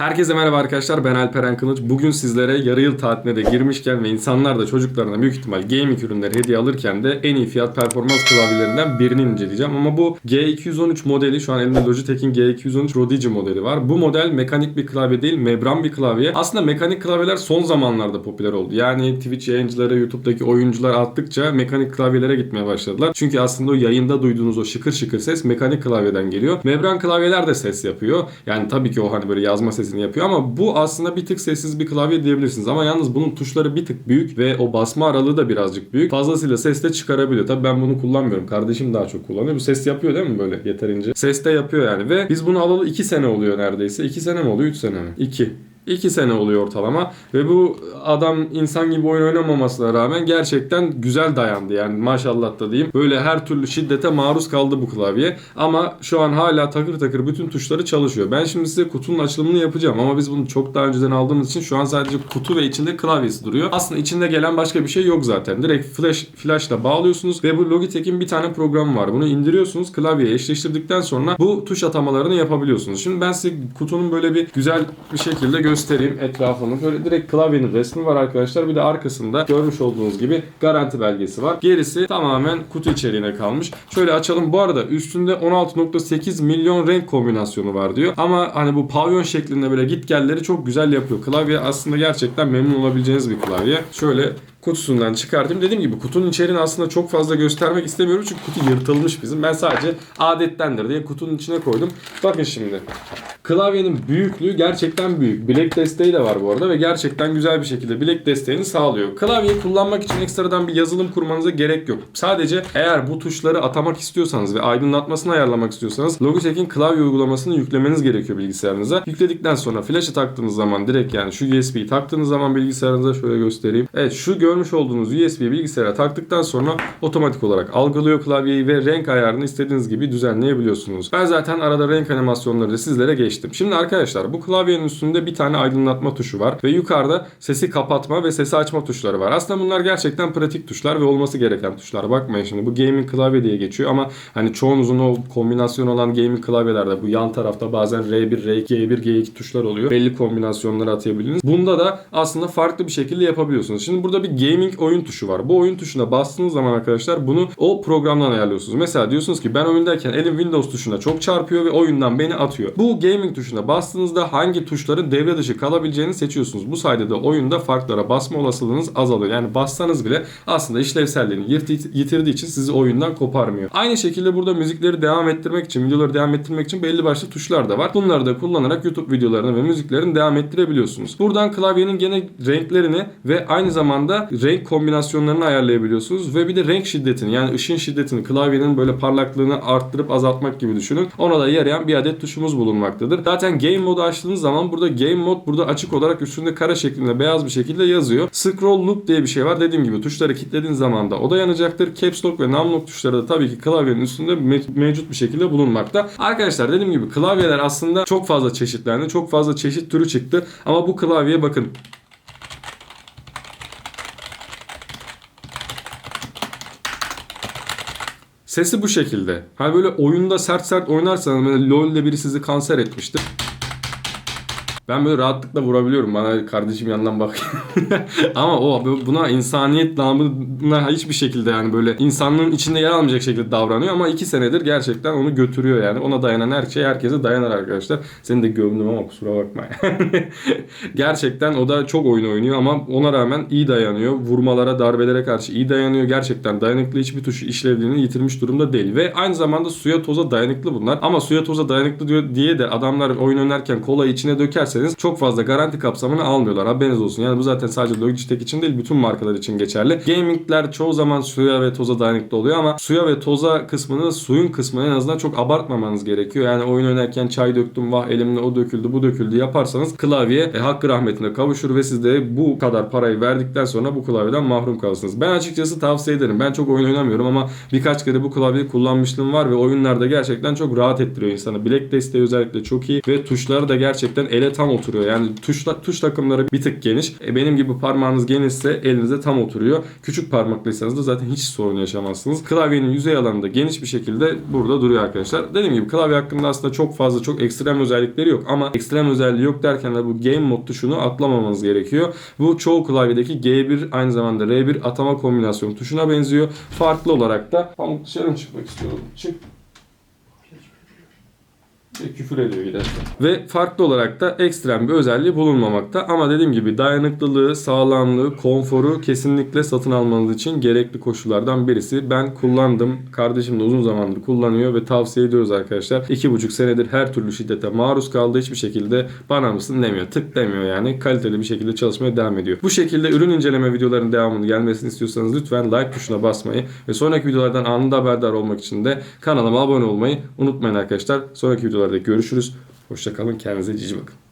Herkese merhaba arkadaşlar ben Alperen Kılıç. Bugün sizlere yarı yıl tatiline de girmişken ve insanlar da çocuklarına büyük ihtimal gaming ürünleri hediye alırken de en iyi fiyat performans klavyelerinden birini inceleyeceğim. Ama bu G213 modeli şu an elimde Logitech'in G213 Prodigy modeli var. Bu model mekanik bir klavye değil membran bir klavye. Aslında mekanik klavyeler son zamanlarda popüler oldu. Yani Twitch yayıncıları, YouTube'daki oyuncular arttıkça mekanik klavyelere gitmeye başladılar. Çünkü aslında o yayında duyduğunuz o şıkır şıkır ses mekanik klavyeden geliyor. Membran klavyeler de ses yapıyor. Yani tabii ki o hani böyle yazma sesini yapıyor ama bu aslında bir tık sessiz bir klavye diyebilirsiniz. Ama yalnız bunun tuşları bir tık büyük ve o basma aralığı da birazcık büyük. Fazlasıyla ses de çıkarabiliyor. Tabii ben bunu kullanmıyorum. Kardeşim daha çok kullanıyor. Bu ses yapıyor değil mi böyle yeterince? Ses de yapıyor yani ve biz bunu alalı 2 sene oluyor neredeyse. 2 sene mi oluyor 3 sene mi? 2. 2 sene oluyor ortalama ve bu adam insan gibi oyun oynamamasına rağmen gerçekten güzel dayandı yani maşallah da diyeyim. Böyle her türlü şiddete maruz kaldı bu klavye ama şu an hala takır takır bütün tuşları çalışıyor. Ben şimdi size kutunun açılımını yapacağım ama biz bunu çok daha önceden aldığımız için şu an sadece kutu ve içinde klavyesi duruyor. Aslında içinde gelen başka bir şey yok zaten. Direkt flash flashla bağlıyorsunuz ve bu Logitech'in bir tane programı var. Bunu indiriyorsunuz klavyeye eşleştirdikten sonra bu tuş atamalarını yapabiliyorsunuz. Şimdi ben size kutunun böyle bir güzel bir şekilde göstereyim etrafını. Böyle direkt klavyenin resmi var arkadaşlar. Bir de arkasında görmüş olduğunuz gibi garanti belgesi var. Gerisi tamamen kutu içeriğine kalmış. Şöyle açalım. Bu arada üstünde 16.8 milyon renk kombinasyonu var diyor. Ama hani bu pavyon şeklinde böyle git gelleri çok güzel yapıyor. Klavye aslında gerçekten memnun olabileceğiniz bir klavye. Şöyle kutusundan çıkartayım. Dediğim gibi kutunun içeriğini aslında çok fazla göstermek istemiyorum çünkü kutu yırtılmış bizim. Ben sadece adettendir diye kutunun içine koydum. Bakın şimdi. Klavyenin büyüklüğü gerçekten büyük. Bilek desteği de var bu arada ve gerçekten güzel bir şekilde bilek desteğini sağlıyor. Klavyeyi kullanmak için ekstradan bir yazılım kurmanıza gerek yok. Sadece eğer bu tuşları atamak istiyorsanız ve aydınlatmasını ayarlamak istiyorsanız Logitech'in klavye uygulamasını yüklemeniz gerekiyor bilgisayarınıza. Yükledikten sonra flash'ı taktığınız zaman direkt yani şu USB'yi taktığınız zaman bilgisayarınıza şöyle göstereyim. Evet şu görmüş olduğunuz USB bilgisayara taktıktan sonra otomatik olarak algılıyor klavyeyi ve renk ayarını istediğiniz gibi düzenleyebiliyorsunuz. Ben zaten arada renk animasyonları da sizlere geçtim. Şimdi arkadaşlar bu klavyenin üstünde bir tane aydınlatma tuşu var ve yukarıda sesi kapatma ve sesi açma tuşları var. Aslında bunlar gerçekten pratik tuşlar ve olması gereken tuşlar. Bakmayın şimdi bu gaming klavye diye geçiyor ama hani çoğunuzun o kombinasyon olan gaming klavyelerde bu yan tarafta bazen R1, R2, G1, G2 tuşlar oluyor. Belli kombinasyonları atabilirsiniz. Bunda da aslında farklı bir şekilde yapabiliyorsunuz. Şimdi burada bir gaming oyun tuşu var. Bu oyun tuşuna bastığınız zaman arkadaşlar bunu o programdan ayarlıyorsunuz. Mesela diyorsunuz ki ben oyundayken elim Windows tuşuna çok çarpıyor ve oyundan beni atıyor. Bu gaming tuşuna bastığınızda hangi tuşların devre dışı kalabileceğini seçiyorsunuz. Bu sayede de oyunda farklara basma olasılığınız azalıyor. Yani bassanız bile aslında işlevselliğini yitirdiği için sizi oyundan koparmıyor. Aynı şekilde burada müzikleri devam ettirmek için, videoları devam ettirmek için belli başlı tuşlar da var. Bunları da kullanarak YouTube videolarını ve müziklerini devam ettirebiliyorsunuz. Buradan klavyenin gene renklerini ve aynı zamanda renk kombinasyonlarını ayarlayabiliyorsunuz ve bir de renk şiddetini yani ışın şiddetini klavyenin böyle parlaklığını arttırıp azaltmak gibi düşünün. Ona da yarayan bir adet tuşumuz bulunmaktadır. Zaten game modu açtığınız zaman burada game mod burada açık olarak üstünde kara şeklinde beyaz bir şekilde yazıyor. Scroll loop diye bir şey var. Dediğim gibi tuşları kilitlediğiniz zaman da o da yanacaktır. Caps lock ve num lock tuşları da tabii ki klavyenin üstünde me- mevcut bir şekilde bulunmakta. Arkadaşlar dediğim gibi klavyeler aslında çok fazla çeşitlendi. Çok fazla çeşit türü çıktı. Ama bu klavyeye bakın Sesi bu şekilde. Hani böyle oyunda sert sert oynarsanız böyle LoL'de biri sizi kanser etmiştir. Ben böyle rahatlıkla vurabiliyorum. Bana kardeşim yandan bak. Ama o buna insaniyet namına hiçbir şekilde yani böyle insanlığın içinde yer almayacak şekilde davranıyor ama iki senedir gerçekten onu götürüyor yani. Ona dayanan her şey herkese dayanar arkadaşlar. Seni de gömdüm ama kusura bakma. gerçekten o da çok oyun oynuyor ama ona rağmen iyi dayanıyor. Vurmalara, darbelere karşı iyi dayanıyor. Gerçekten dayanıklı hiçbir tuşu işlevliğini yitirmiş durumda değil. Ve aynı zamanda suya toza dayanıklı bunlar. Ama suya toza dayanıklı diye de adamlar oyun oynarken kolayı içine dökerseniz çok fazla garanti kapsamını almıyorlar. Haberiniz olsun. Yani bu zaten sadece Logitech için değil bütün markalar için geçerli. Gaming'ler çoğu zaman suya ve toza dayanıklı oluyor ama suya ve toza kısmını suyun kısmını en azından çok abartmamanız gerekiyor. Yani oyun oynarken çay döktüm vah elimle o döküldü bu döküldü yaparsanız klavye e, hakkı rahmetine kavuşur ve siz de bu kadar parayı verdikten sonra bu klavyeden mahrum kalırsınız. Ben açıkçası tavsiye ederim. Ben çok oyun oynamıyorum ama birkaç kere bu klavyeyi kullanmışlığım var ve oyunlarda gerçekten çok rahat ettiriyor insanı. Bilek desteği özellikle çok iyi ve tuşları da gerçekten ele tam oturuyor. Yani tuş, tuş takımları bir tık geniş. E, benim gibi parmağınız genişse elinize tam oturuyor. Küçük parmaklıysanız da zaten hiç sorun yaşamazsınız. Klavyenin yüzey alanı da geniş bir şekilde burada duruyor arkadaşlar. Dediğim gibi klavye hakkında aslında çok fazla çok ekstrem özellikleri yok ama ekstrem özelliği yok derken de bu game mod tuşunu atlamamanız gerekiyor. Bu çoğu klavyedeki G1 aynı zamanda R1 atama kombinasyon tuşuna benziyor. Farklı olarak da pamuk dışarı çıkmak istiyorum? Çık. Küfür ediyor giderken. Ve farklı olarak da ekstrem bir özelliği bulunmamakta. Ama dediğim gibi dayanıklılığı, sağlamlığı, konforu kesinlikle satın almanız için gerekli koşullardan birisi. Ben kullandım. Kardeşim de uzun zamandır kullanıyor ve tavsiye ediyoruz arkadaşlar. 2,5 senedir her türlü şiddete maruz kaldı. Hiçbir şekilde bana mısın demiyor. Tık demiyor yani. Kaliteli bir şekilde çalışmaya devam ediyor. Bu şekilde ürün inceleme videolarının devamını gelmesini istiyorsanız lütfen like tuşuna basmayı ve sonraki videolardan anında haberdar olmak için de kanalıma abone olmayı unutmayın arkadaşlar. Sonraki videolarda görüşürüz. Hoşçakalın. Kendinize cici bakın.